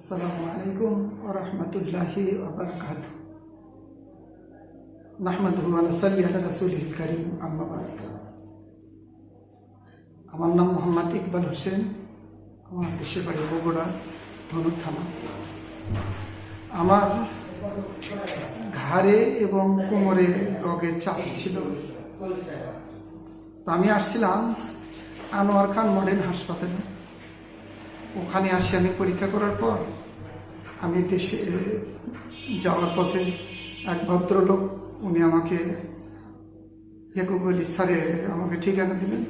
আসসালামু আলাইকুম ওরহমতুল্লাহি ওবরকাত নাহমাদুহু ওয়া নুসাল্লি আলা রাসূলিল কারীম, আম্মা বাদ। আমার নাম মোহাম্মদ ইকবাল হোসেন। আমার দেশের বাড়ি বগুড়া, ধনুক থানা। আমার ঘাড়ে এবং কোমরে রোগের চাপ ছিল। আমি আসছিলাম আনোয়ার খান মডেল হাসপাতালে। ওখানে আসি আমি পরীক্ষা করার পর, আমি দেশে যাওয়ার পথে এক ভদ্রলোক, উনি আমাকে ইয়াকুব আলী স্যারে আমাকে ঠিকানা দিলেন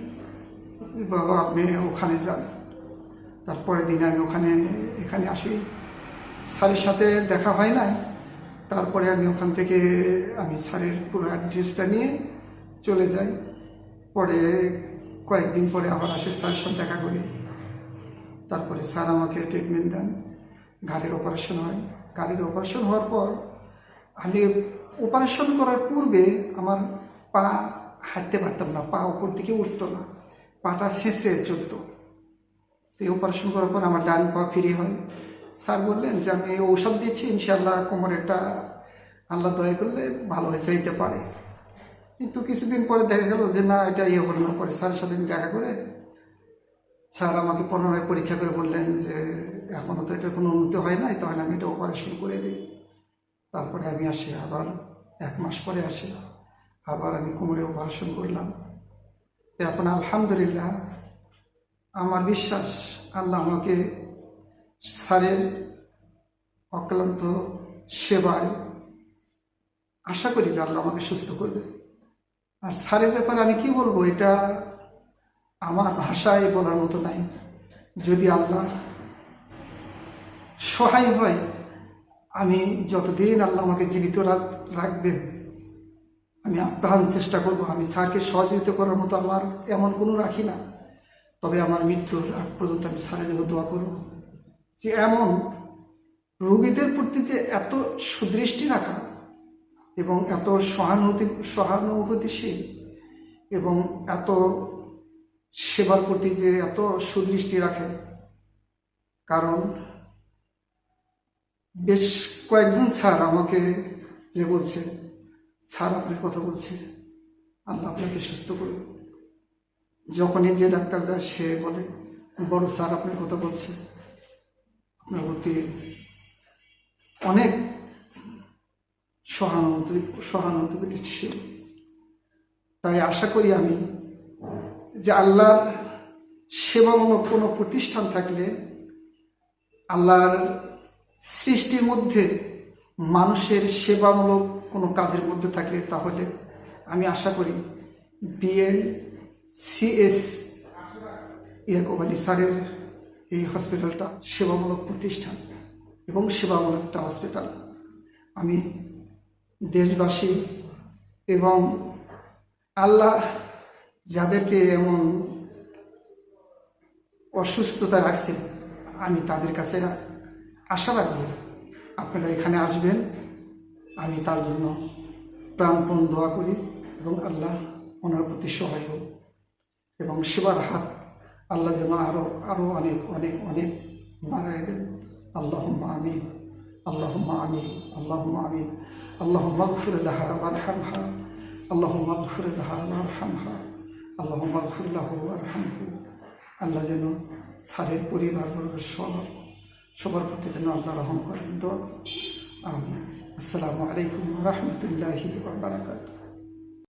বাবা, আপনি ওখানে যান। তারপরের দিন আমি ওখানে, এখানে আসি। স্যারের সাথে দেখা হয় নাই। তারপরে আমি ওখান থেকে, আমি স্যারের পুরো অ্যাড্রেসটা নিয়ে চলে যাই। পরে কয়েকদিন পরে আবার আসে স্যারের সাথে দেখা করি। তারপরে স্যার আমাকে ট্রিটমেন্ট দেন। গাড়ির অপারেশন হয়। গাড়ির অপারেশন হওয়ার পর আমি অপারেশন করার পূর্বে আমার পা হাঁটতে পারতাম না, পা উপর দিকে উঠতো না। পাটা ছেঁচড়ে চলতো। তো এই অপারেশন করার পর আমার ডান পা ফ্রি হয়। স্যার বললেন যে, আমি ঔষধ দিচ্ছি ইনশাল্লাহ কোমরেরটা আল্লাহ দয়া করলে ভালো হয়ে যাইতে পারে। কিন্তু কিছুদিন পরে দেখা গেল যে, না, এটা ইয়ে হলো না। পরে স্যারের সাথে দেখা করে স্যার আমাকে পুনরায় পরীক্ষা করে বললেন যে এখনও তো এটা কোনো উন্নতি হয় নাই, তাহলে আমি এটা অপারেশন করে দিই। তারপরে আমি আসি, আবার এক মাস পরে আসি, আবার আমি কোমরে অপারেশন করলাম। তো এখন আলহামদুলিল্লাহ, আমার বিশ্বাস আল্লাহ আমাকে স্যারের অক্লান্ত সেবায় আশা করি যে আল্লাহ আমাকে সুস্থ করবে। আর স্যারের ব্যাপারে আমি কি বলব, এটা আমার ভাষায় বলার মতো নাই। যদি আল্লাহ সহায় হয়, আমি যতদিন আল্লাহ আমাকে জীবিত রাখ- রাখবেন, আমি আপ্রাণ চেষ্টা করব, আমি স্যারকে সহযোগিতা করার মতো আমার এমন কোনো রাখি না। তবে আমার মৃত্যুর আগ পর্যন্ত আমি স্যারের জন্য দোয়া করব। যে এমন রোগীদের প্রতিতে এত সুদৃষ্টি রাখা এবং এত সহানুভূতি, সহানুভূতিশীল এবং এত সেবার প্রতি যে এত সুদৃষ্টি রাখে, কারণ বেশ কয়েকজন স্যার আমাকে যে বলছে, স্যার আপনার কথা বলছে, আল্লাহ আপনাকে সুস্থ করুন যখনই যে ডাক্তার যায়, সে বলে, বড় স্যার আপনার কথা বলছে আপনার প্রতি অনেক সহানুভূতি, সহানুভূতিশীল। তাই আশা করি আমি যে আল্লাহর সেবামূলক কোনো প্রতিষ্ঠান থাকলে আল্লাহর সৃষ্টির মধ্যে মানুষের সেবামূলক কোনো কাজের মধ্যে থাকলে তাহলে আমি আশা করি বিএল, সিএস, ইয়াকুব আলী স্যারের এই হসপিটালটা সেবামূলক প্রতিষ্ঠান এবং সেবামূলক একটা হসপিটাল। আমি দেশবাসী এবং আল্লাহ যাদেরকে এমন অসুস্থতা রাখছে, আমি তাদের কাছে আশা রাখব আপনারা এখানে আসবেন, আমি তার জন্য প্রাণপণ দোয়া করি এবং আল্লাহ ওনার প্রতি সহায় হোক এবং সেবার হাত আল্লাহ যেন আরও আরও অনেক অনেক অনেক বাড়ায় দেন। আল্লাহ আমিন আল্লাহ আমিন আল্লাহ আমিন আল্লাহ মগফুর লাহা ওয়ারহামহা আল্লাহ মগফুর লাহা ওয়ারহামহা আল্লাহ আরহামহু। আল্লাহ যেন সারের পরিবার বর্গ সবার সবার প্রতি যেন আল্লাহ রহম করেন। দোয়া আমি আসসালামু আলাইকুম রহমতুল্লাহি বারাকাতুহ।